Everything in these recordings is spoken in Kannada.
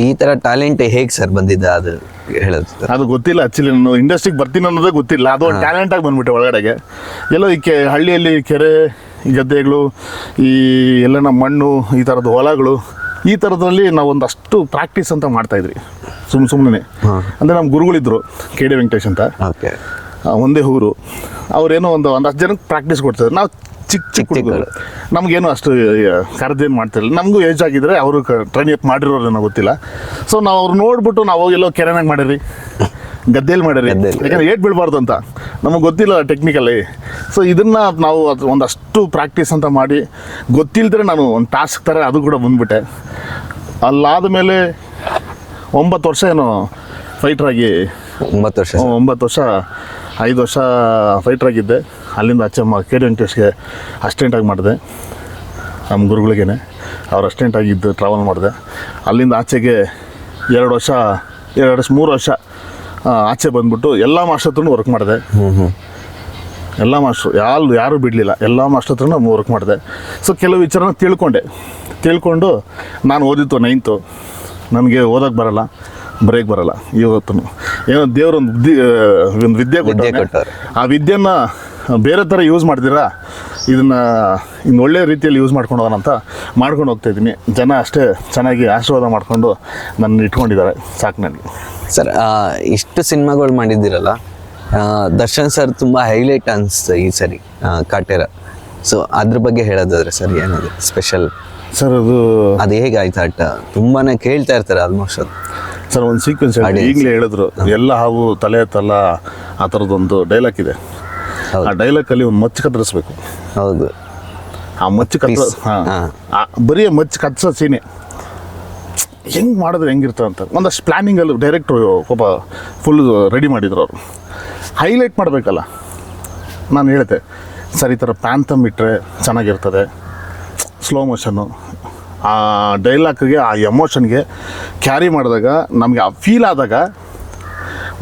ಈ ತರ ಟ್ಯಾಲೆಂಟ್ ಹೇಗೆ ಸರ್ ಬಂದಿದ್ದ ಅದು ಹೇಳೋದು ಅದು ಗೊತ್ತಿಲ್ಲ ಆಕ್ಚುಲಿ ನಾನು ಇಂಡಸ್ಟ್ರಿಗೆ ಬರ್ತೀನಿ ಅನ್ನೋದೇ ಗೊತ್ತಿಲ್ಲ. ಅದು ಟ್ಯಾಲೆಂಟ್ ಆಗಿ ಬಂದ್ಬಿಟ್ಟೆ ಒಳಗಡೆಗೆ. ಎಲ್ಲೋ ಈ ಕೆ ಹಳ್ಳಿಯಲ್ಲಿ ಕೆರೆ ಗದ್ದೆಗಳು ಈ ಎಲ್ಲ ನಮ್ಮ ಮಣ್ಣು ಈ ಥರದ ಹೊಲಗಳು ಈ ಥರದ್ರಲ್ಲಿ ನಾವು ಒಂದಷ್ಟು ಪ್ರಾಕ್ಟೀಸ್ ಅಂತ ಮಾಡ್ತಾ ಇದ್ರಿ ಸುಮ್ ಸುಮ್ಮನೆ ಅಂದರೆ ನಮ್ಮ ಗುರುಗಳಿದ್ರು ಕೆ ಡಿ ವೆಂಕಟೇಶ್ ಅಂತ. ಓಕೆ ಒಂದೇ ಊರು. ಅವರೇನೋ ಒಂದು ಒಂದಷ್ಟು ಜನಕ್ಕೆ ಪ್ರಾಕ್ಟೀಸ್ ಕೊಡ್ತಾರೆ ನಾವು ಚಿಕ್ಕ ಚಿಕ್ಕ ಹುಡುಗರು. ನಮಗೇನು ಅಷ್ಟು ಕರೆದೇನು ಮಾಡ್ತಿರಲಿಲ್ಲ. ನಮಗೂ ಏಜ್ ಆಗಿದ್ರೆ ಅವರು ಟ್ರೈನ್ ಅಪ್ ಮಾಡಿರೋರೇನೋ ಗೊತ್ತಿಲ್ಲ. ಸೊ ನಾವು ಅವ್ರು ನೋಡ್ಬಿಟ್ಟು ನಾವು ಹೋಗಿ ಎಲ್ಲೋ ಕೆರೆನಾಗ ಮಾಡಿರಿ. ಗದ್ದೆಯಲ್ಲಿ ಮಾಡಿರಿ. ಯಾಕಂದರೆ ಏಟ್ ಬಿಡಬಾರ್ದು ಅಂತ. ನಮಗೆ ಗೊತ್ತಿಲ್ಲ ಟೆಕ್ನಿಕಲಿ ಸೊ ಇದನ್ನ ನಾವು ಅದು ಒಂದಷ್ಟು ಪ್ರಾಕ್ಟೀಸ್ ಅಂತ ಮಾಡಿ ಗೊತ್ತಿಲ್ಲದ್ರೆ ನಾನು ಒಂದು ಟಾಸ್ಕ್ ಥರ ಅದು ಕೂಡ ಬಂದ್ಬಿಟ್ಟೆ. ಅಲ್ಲಾದ ಮೇಲೆ ಒಂಬತ್ತು ವರ್ಷ ಏನು ಫೈಟ್ರಾಗಿ ಒಂಬತ್ತು ವರ್ಷ. ಒಂಬತ್ತು ವರ್ಷ ಐದು ವರ್ಷ ಫೈಟ್ರಾಗಿದ್ದೆ ಆಗಿದ್ದೆ. ಅಲ್ಲಿಂದ ಆಚೆ ಮ ಕೆ ಡಿ ವೆಂಕಟೇಶ್ಗೆ ಅಸ್ಟೆಂಟಾಗಿ ಮಾಡಿದೆ. ನಮ್ಮ ಗುರುಗಳಿಗೇನೆ. ಅವ್ರು ಅಸ್ಟೆಂಟಾಗಿದ್ದು ಟ್ರಾವೆಲ್ ಮಾಡಿದೆ. ಅಲ್ಲಿಂದ ಆಚೆಗೆ ಎರಡು ವರ್ಷ ಎರಡು ವರ್ಷ ಮೂರು ವರ್ಷ ಆಚೆ ಬಂದ್ಬಿಟ್ಟು ಎಲ್ಲ ಮಾಸ್ಟರ್ ಹತ್ರನೂ ವರ್ಕ್ ಮಾಡಿದೆ. ಎಲ್ಲ ಮಾಸ್ಟ್ರು ಯಾರು ಯಾರೂ ಬಿಡಲಿಲ್ಲ. ಎಲ್ಲ ಮಾಸ್ಟರ್ ಹತ್ರನೂ ವರ್ಕ್ ಮಾಡಿದೆ. ಸೊ ಕೆಲವು ವಿಚಾರನ ತಿಳ್ಕೊಂಡೆ. ತಿಳ್ಕೊಂಡು ನಾನು ಓದಿತ್ತು ನೈನ್ತು ನನಗೆ ಓದೋಕ್ಕೆ ಬರಲ್ಲ ಬ್ರೇಕ್ ಬರಲ್ಲ. ಇವತ್ತು ಏನೋ ದೇವ್ರೊಂದು ಬುದ್ಧಿ ಒಂದು ವಿದ್ಯೆ ವಿದ್ಯೆ. ಕೊಟ್ಟವ್ರೆ. ಆ ವಿದ್ಯೆನ ಬೇರೆ ಥರ ಯೂಸ್ ಮಾಡ್ತೀರಾ? ಇದನ್ನು ಇನ್ನು ಒಳ್ಳೆ ರೀತಿಯಲ್ಲಿ ಯೂಸ್ ಮಾಡ್ಕೊಂಡು ಹೋಗೋಣ ಅಂತ ಮಾಡ್ಕೊಂಡು ಹೋಗ್ತಾ ಇದ್ದೀನಿ. ಜನ ಅಷ್ಟೇ ಚೆನ್ನಾಗಿ ಆಶೀರ್ವಾದ ಮಾಡಿಕೊಂಡು ನನ್ನ ಇಟ್ಕೊಂಡಿದ್ದಾರೆ. ಸಾಕು ನನಗೆ. ಸರ್ ಇಷ್ಟು ಸಿನಿಮಾಗಳು ಮಾಡಿದ್ದೀರಲ್ಲ ದರ್ಶನ್ ಸರ್ ತುಂಬ ಹೈಲೈಟ್ ಅನಿಸ್ತು ಈ ಸರಿ ಕಾಟೇರ. ಸೊ ಅದ್ರ ಬಗ್ಗೆ ಹೇಳೋದಾದ್ರೆ ಸರ್ ಏನದು ಸ್ಪೆಷಲ್ ಸರ್ ಅದು ಅದು ಹೇಗಾಯ್ತು ಆಟ? ತುಂಬಾ ಕೇಳ್ತಾ ಇರ್ತಾರೆ ಆಲ್ಮೋಸ್ಟ್ ಅದು. ಸರ್ ಒಂದು ಸೀಕ್ವೆನ್ಸ್. ಈಗಲೇ ಹೇಳಿದ್ರು ಎಲ್ಲ ಹಾವು ತಲೆ ತಲ್ಲ ಆ ಥರದ್ದೊಂದು ಡೈಲಾಗ್ ಇದೆ. ಹೌದು. ಡೈಲಾಗ್ ಅಲ್ಲಿ ಒಂದು ಮಚ್ಚು ಕತ್ತರಿಸ್ಬೇಕು. ಹೌದು. ಆ ಮಚ್ಚು ಕತ್ತ. ಬರೀ ಮಚ್ಚು ಕತ್ತರಿಸೋ ಸೀನೆ. ಹೆಂಗೆ ಮಾಡಿದ್ರೆ ಹೆಂಗಿರ್ತದೆ ಅಂತ. ಒಂದಷ್ಟು ಪ್ಲ್ಯಾನಿಂಗಲ್ಲಿ ಡೈರೆಕ್ಟ್ ಒಬ್ಬ ಫುಲ್ ರೆಡಿ ಮಾಡಿದ್ರು ಅವರು. ಹೈಲೈಟ್ ಮಾಡಬೇಕಲ್ಲ. ನಾನು ಹೇಳ್ತೆ ಸರ್ ಈ ಥರ ಪ್ಯಾಂಥಮ್ ಇಟ್ಟರೆ ಚೆನ್ನಾಗಿರ್ತದೆ. ಸ್ಲೋ ಮೋಷನ್ನು ಆ ಡೈಲಾಗ್ಗೆ ಆ ಎಮೋಷನ್ಗೆ ಕ್ಯಾರಿ ಮಾಡಿದಾಗ ನಮಗೆ ಆ ಫೀಲ್ ಆದಾಗ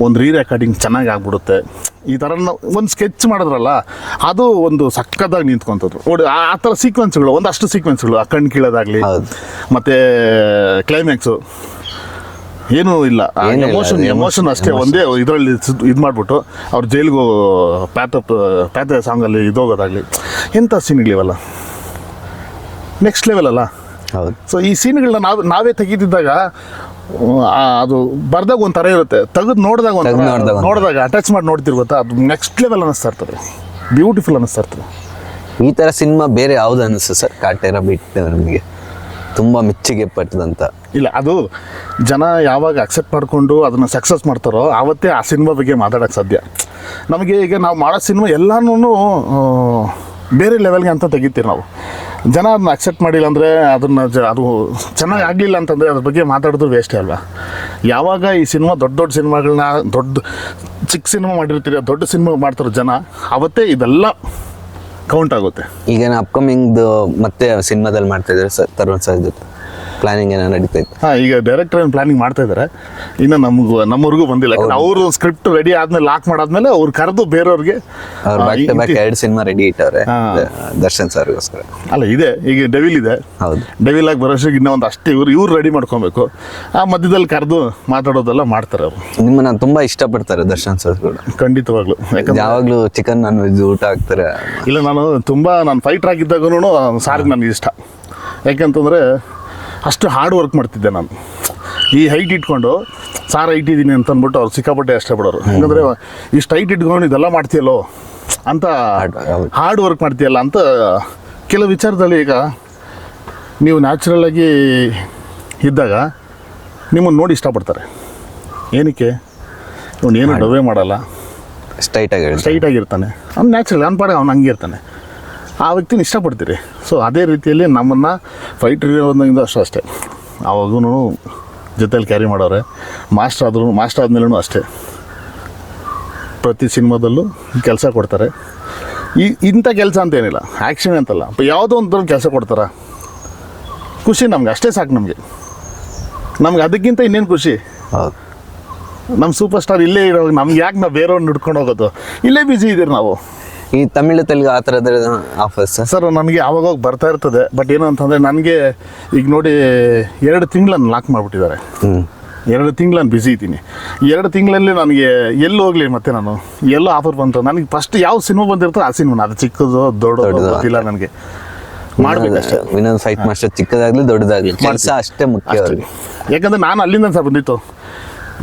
ಒಂದು ರೀ ರೆಕಾರ್ಡಿಂಗ್ ಚೆನ್ನಾಗಿ ಆಗ್ಬಿಡುತ್ತೆ. ಈ ಥರ ಒಂದು ಸ್ಕೆಚ್ ಮಾಡಿದ್ರಲ್ಲ ಅದು ಒಂದು ಸಕ್ಕದಾಗಿ ನಿಂತ್ಕೊಂತದ್ದು. ನೋಡಿ ಆ ಥರ ಸೀಕ್ವೆನ್ಸ್ಗಳು ಒಂದಷ್ಟು ಸೀಕ್ವೆನ್ಸ್ಗಳು ಆ ಕಣ್ಣು ಕೀಳೋದಾಗಲಿ. ಮತ್ತು ಕ್ಲೈಮ್ಯಾಕ್ಸು ಏನೂ ಇಲ್ಲ. ಎಮೋಷನ್ ಎಮೋಷನ್ ಅಷ್ಟೇ ಒಂದೇ ಇದರಲ್ಲಿ ಇದು ಮಾಡಿಬಿಟ್ಟು ಅವ್ರು ಜೈಲಿಗೆ ಪ್ಯಾತ ಪ್ಯಾತ ಸಾಂಗಲ್ಲಿ ಇದೋಗೋದಾಗಲಿ ಎಂಥ ಸೀನ್ಗಳಿವಲ್ಲ ನೆಕ್ಸ್ಟ್ ಲೆವೆಲ್ ಅಲ್ಲ? ಹೌದು. ಸೊ ಈ ಸೀನ್ಗಳನ್ನ ನಾವು ನಾವೇ ತೆಗಿತಿದ್ದಾಗ ಅದು ಬರ್ದಾಗ ಒಂಥರ ಇರುತ್ತೆ. ತೆಗೆದು ನೋಡಿದಾಗ ಒಂದು. ನೋಡಿದಾಗ ಅಟ್ಯಾಚ್ ಮಾಡಿ ನೋಡ್ತಿರ್ ಗೊತ್ತಾ? ಅದು ನೆಕ್ಸ್ಟ್ ಲೆವೆಲ್ ಅನ್ನಿಸ್ತಾ ಇರ್ತದೆ. ಬ್ಯೂಟಿಫುಲ್ ಅನ್ನಿಸ್ತಾ ಇರ್ತದೆ. ಈ ಥರ ಸಿನಿಮಾ ಬೇರೆ ಯಾವ್ದು ಅನಿಸ್ತು ಸರ್? ಕಾಟೇರ ಬಿಟ್ಟು ನಮಗೆ. ತುಂಬ ಮೆಚ್ಚುಗೆ ಪಟ್ಟದಂತ ಇಲ್ಲ ಅದು ಜನ ಯಾವಾಗ ಅಕ್ಸೆಪ್ಟ್ ಮಾಡಿಕೊಂಡು ಅದನ್ನು ಸಕ್ಸಸ್ ಮಾಡ್ತಾರೋ ಆವತ್ತೇ ಆ ಸಿನಿಮಾ ಬಗ್ಗೆ ಮಾತಾಡೋಕ್ಕೆ ಸಾಧ್ಯ. ನಮಗೆ ಈಗ ನಾವು ಮಾಡೋ ಸಿನಿಮಾ ಎಲ್ಲನೂ ಬೇರೆ ಲೆವೆಲ್ಗೆ ಅಂತ ತೆಗಿತೀವಿ ನಾವು. ಜನ ಅದನ್ನ ಅಕ್ಸೆಪ್ಟ್ ಮಾಡಿಲ್ಲ ಅಂದರೆ ಅದನ್ನು ಜ ಅದು ಚೆನ್ನಾಗಿ ಆಗಲಿಲ್ಲ ಅಂತಂದರೆ ಅದ್ರ ಬಗ್ಗೆ ಮಾತಾಡೋದು ವೇಸ್ಟೇ ಅಲ್ವಾ? ಯಾವಾಗ ಈ ಸಿನಿಮಾ ದೊಡ್ಡ ದೊಡ್ಡ ಸಿನಿಮಾಗಳನ್ನ ದೊಡ್ಡ ಚಿಕ್ಕ ಸಿನಿಮಾ ಮಾಡಿರ್ತೀರಿ ದೊಡ್ಡ ಸಿನಿಮಾ ಮಾಡ್ತಾರೆ ಜನ, ಅವತ್ತೇ ಇದೆಲ್ಲ ಕೌಂಟ್ ಆಗುತ್ತೆ. ಈಗೇನು ಅಪ್ಕಮಿಂಗ್ದು ಮತ್ತೆ ಸಿನಿಮಾದಲ್ಲಿ ಮಾಡ್ತಾ ಇದ್ದಾರೆ ಸರ್, ತರುಣ್ ಸರ್ ಜೊತೆ? ಪ್ಲಾನಿಂಗ್ ಏನೋ ನಡೀತಾ ಇತ್ತು. ಹಾಂ ಈಗ ಡೈರೆಕ್ಟರ್ ಏನು ಪ್ಲಾನಿಂಗ್ ಮಾಡ್ತಾ ಇದ್ದಾರೆ ಇನ್ನು ನಮಗೂ ನಮ್ಮವ್ರಿಗೂ ಬಂದಿಲ್ಲ. ಯಾಕಂದ್ರೆ ಅವರು ಸ್ಕ್ರಿಪ್ಟ್ ರೆಡಿ ಆದ್ಮೇಲೆ ಲಾಕ್ ಮಾಡಾದ್ಮೇಲೆ ಅವ್ರು ಕರೆದು ಬೇರೆಯವ್ರಿಗೆ ಅವ್ರು ಬ್ಯಾಕ್ ಟು ಬ್ಯಾಕ್ ಎರಡು ಸಿನಿಮಾ ರೆಡಿ ಇಟ್ಟವ್ರೆ. ದರ್ಶನ್ ಸರ್ಗೋಸ್ಕರ. ಅಲ್ಲ ಇದೆ. ಈಗ ಡೆವಿಲ್ ಇದೆ. ಹೌದು. ಡೆವಿಲ್ ಆಗಿ ಬರೋಷ್ಟಿಗೆ ಇನ್ನೂ ಒಂದು ಅಷ್ಟೇ ಇವ್ರು ಇವ್ರು ರೆಡಿ ಮಾಡ್ಕೊಬೇಕು. ಆ ಮಧ್ಯದಲ್ಲಿ ಕರೆದು ಮಾತಾಡೋದೆಲ್ಲ ಮಾಡ್ತಾರೆ ಅವರು. ನಿಮ್ಮನ್ನ ತುಂಬಾ ಇಷ್ಟಪಡ್ತಾರೆ ದರ್ಶನ್ ಸರ್ ಕೂಡ. ಖಂಡಿತವಾಗ್ಲು. ಯಾಕಂದ್ರೆ ಯಾವಾಗಲೂ ಚಿಕನ್ ನಾನ್ ವೆಜ್ ಊಟ ಹಾಕ್ತಾರೆ. ಇಲ್ಲ ನಾನು ತುಂಬ ನಾನು ಫೈಟ್ರ್ ಆಗಿದ್ದಾಗೂ ಸಾರಿಗೆ ನನಗೆ ಇಷ್ಟ. ಯಾಕೆಂತಂದರೆ ಅಷ್ಟು ಹಾರ್ಡ್ ವರ್ಕ್ ಮಾಡ್ತಿದ್ದೆ ನಾನು. ಈ ಹೈಟ್ ಇಟ್ಕೊಂಡು ಸಾರ್ ಹೈಟ್ ಇದ್ದೀನಿ ಅಂತ ಅಂದ್ಬಿಟ್ಟು ಅವ್ರು ಸಿಕ್ಕಾಪಟ್ಟೆ ಅಷ್ಟೇ ಬಿಡೋರು ಯಾಕಂದರೆ ಇಷ್ಟು ಹೈಟ್ ಇಟ್ಕೊಂಡು ಇದೆಲ್ಲ ಮಾಡ್ತೀಯಲ್ಲೋ? ಅಂತ ಹಾರ್ಡ್ ವರ್ಕ್ ಮಾಡ್ತೀಯಲ್ಲ? ಅಂತ ಕೆಲವು ವಿಚಾರದಲ್ಲಿ ಈಗ ನೀವು ನ್ಯಾಚುರಲ್ ಆಗಿ ಇದ್ದಾಗ ನಿಮ್ಮನ್ನು ನೋಡಿ ಇಷ್ಟಪಡ್ತಾರೆ. ಏನಕ್ಕೆ? ಇವನು ಏನು ಡೊವೆ ಮಾಡಲ್ಲ. ಸ್ಟ್ರೈಟ್ ಆಗಿ ಇರ್ತಾನೆ. ಅವ್ನು ನ್ಯಾಚುರಲ್ ಅನ್ಪಾಡ ಪಾಡಿಗೆ ಅವ್ನು ಹಂಗೆ ಇರ್ತಾನೆ. ಆ ವ್ಯಕ್ತಿನ ಇಷ್ಟಪಡ್ತೀರಿ. ಸೊ ಅದೇ ರೀತಿಯಲ್ಲಿ ನಮ್ಮನ್ನು ಫೈಟ್ ಇರೋದ್ರಿಂದ ಅಷ್ಟು ಅಷ್ಟೇ. ಆವಾಗೂ ಜೊತೇಲಿ ಕ್ಯಾರಿ ಮಾಡೋರೆ. ಮಾಸ್ಟರ್ ಆದ್ರೂ ಮಾಸ್ಟರ್ ಆದಮೇಲೂ ಅಷ್ಟೇ. ಪ್ರತಿ ಸಿನಿಮಾದಲ್ಲೂ ಕೆಲಸ ಕೊಡ್ತಾರೆ. ಈ ಇಂಥ ಕೆಲಸ ಅಂತೇನಿಲ್ಲ ಆ್ಯಕ್ಷನ್ ಅಂತಲ್ಲ. ಯಾವುದೋ ಒಂದು ಕೆಲಸ ಕೊಡ್ತಾರ? ಖುಷಿ ನಮ್ಗೆ ಅಷ್ಟೇ ಸಾಕು ನಮಗೆ. ನಮ್ಗೆ ಅದಕ್ಕಿಂತ ಇನ್ನೇನು ಖುಷಿ? ನಮ್ಮ ಸೂಪರ್ ಸ್ಟಾರ್ ಇಲ್ಲೇ ಇರೋ ನಮ್ಗೆ ಯಾಕೆ ನಾವು ಬೇರೆಯವ್ರನ್ನ ಹಿಡ್ಕೊಂಡು ಹೋಗೋದು? ಇಲ್ಲೇ ಬ್ಯುಸಿ ಇದ್ದೀರಿ ನಾವು. ಈ ತಮಿಳು ತೆಲುಗು ಆ ಥರದ ಆಫರ್ಸ್ ಸರ್ ನನಗೆ ಆವಾಗ ಬರ್ತಾ ಇರ್ತದೆ ಬಟ್ ಏನು ಅಂತಂದರೆ ನನಗೆ ಈಗ ನೋಡಿ ಎರಡು ತಿಂಗಳನ್ನು ಲಾಕ್ ಮಾಡಿಬಿಟ್ಟಿದ್ದಾರೆ. ಎರಡು ತಿಂಗಳನ್ನು ಬ್ಯುಸಿ ಇದ್ದೀನಿ. ಎರಡು ತಿಂಗಳಲ್ಲಿ ನನಗೆ ಎಲ್ಲಿ ಹೋಗ್ಲಿ ಮತ್ತೆ ನಾನು? ಎಲ್ಲೋ ಆಫರ್ ಬಂತು. ನನಗೆ ಫಸ್ಟ್ ಯಾವ ಸಿನಿಮಾ ಬಂದಿರ್ತೋ ಆ ಸಿನಿಮಾ ಅದು ಚಿಕ್ಕದು ದೊಡ್ಡದು ಇಲ್ಲ ಗೊತ್ತಿಲ್ಲ ನನಗೆ. ಮಾಡ್ಬೇಕಷ್ಟೇ ಇನ್ನೊಂದು ಫೈಟ್ ಮಾಸ್ಟರ್ ಚಿಕ್ಕದಾಗ್ಲಿ ದೊಡ್ಡದಾಗಲಿ. ಕೆಲಸ ಅಷ್ಟೇ ಮುಖ್ಯ ಯಾಕಂದ್ರೆ ನಾನು ಅಲ್ಲಿಂದ ಸರ್ ಬಂದಿತ್ತು.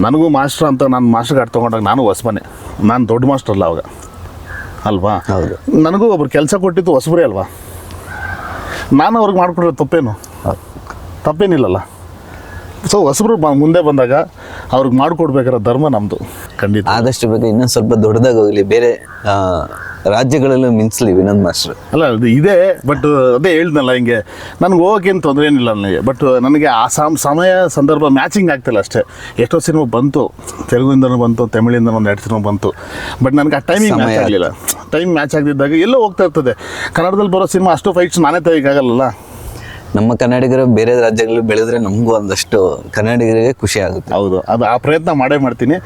ನನಗೂ ಮಾಸ್ಟರ್ ಅಂತ ನಾನು ಮಾಸ್ಟರ್ ಕಾರ್ಡ್ ತೊಗೊಂಡಾಗ ನಾನು ಹೊಸಬನೇ ನಾನು ದೊಡ್ಡ ಮಾಸ್ಟರ್ ಅಲ್ಲ ಅವಾಗ. ಅಲ್ವಾ? ಹೌದು. ನನಗೂ ಒಬ್ರು ಕೆಲಸ ಕೊಟ್ಟಿದ್ದು ಹೊಸಬ್ರೇ ಅಲ್ವಾ? ನಾನು ಅವ್ರಿಗೆ ಮಾಡಿಕೊಟ್ರೆ ತಪ್ಪೇನು? ತಪ್ಪೇನಿಲ್ಲಲ್ಲ. ಸೊ ಹೊಸಬ್ರು ಬ- ಮುಂದೆ ಬಂದಾಗ ಅವ್ರಿಗೆ ಮಾಡಿಕೊಡ್ಬೇಕಾದ ಧರ್ಮ ನಮ್ಮದು ಖಂಡಿತ. ಆದಷ್ಟು ಬೇಗ ಇನ್ನೊಂದು ಸ್ವಲ್ಪ ದೊಡ್ಡದಾಗಿ ಹೋಗಲಿ. ಬೇರೆ ರಾಜ್ಯಗಳಲ್ಲೂ ಮಿಂಚಲಿ ವಿನೋದ್ ಮಾಸ್ಟರ್. ಅಲ್ಲ ಅದು ಇದೆ ಬಟ್ ಅದೇ ಹೇಳ್ದಲ್ಲ ಹಿಂಗೆ ನನಗೆ ಹೋಗೋಕ್ಕೇನು ತೊಂದರೆ ಏನಿಲ್ಲ ನನಗೆ ಬಟ್ ನನಗೆ ಆ ಸಮ್ ಸಮಯ ಸಂದರ್ಭ ಮ್ಯಾಚಿಂಗ್ ಆಗ್ತಿಲ್ಲ ಅಷ್ಟೇ. ಎಷ್ಟೋ ಸಿನಿಮಾ ಬಂತು ತೆಲುಗಿಂದನೂ ಬಂತು ತಮಿಳಿಂದ ಒಂದು ಎರಡು ಸಿನಿಮಾ ಬಂತು ಬಟ್ ನನಗೆ ಆ ಟೈಮಿಂಗ್ ಮ್ಯಾಚ್ ಆಗಲಿಲ್ಲ. ಟೈಮ್ ಮ್ಯಾಚ್ ಆಗದಿದ್ದಾಗ ಎಲ್ಲೋ ಹೋಗ್ತಾ ಇರ್ತದೆ. ಕನ್ನಡದಲ್ಲಿ ಬರೋ ಸಿನಿಮಾ ಅಷ್ಟು ಫೈಟ್ಸ್ ನಾನೇ ತೆಗಿಯಕ್ಕಾಗಲ್ಲ ನಮ್ಮ ಕನ್ನಡಿಗರು ಬೇರೆ ರಾಜ್ಯಗಳಲ್ಲಿ ಬೆಳೆದ್ರೆ ನಮಗೂ ಒಂದಷ್ಟು ಕನ್ನಡಿಗರಿಗೆ ಖುಷಿ ಆಗುತ್ತೆ. ಹೌದು ಅದು ಆ ಪ್ರಯತ್ನ ಮಾಡೇ ಮಾಡ್ತೀನಿ.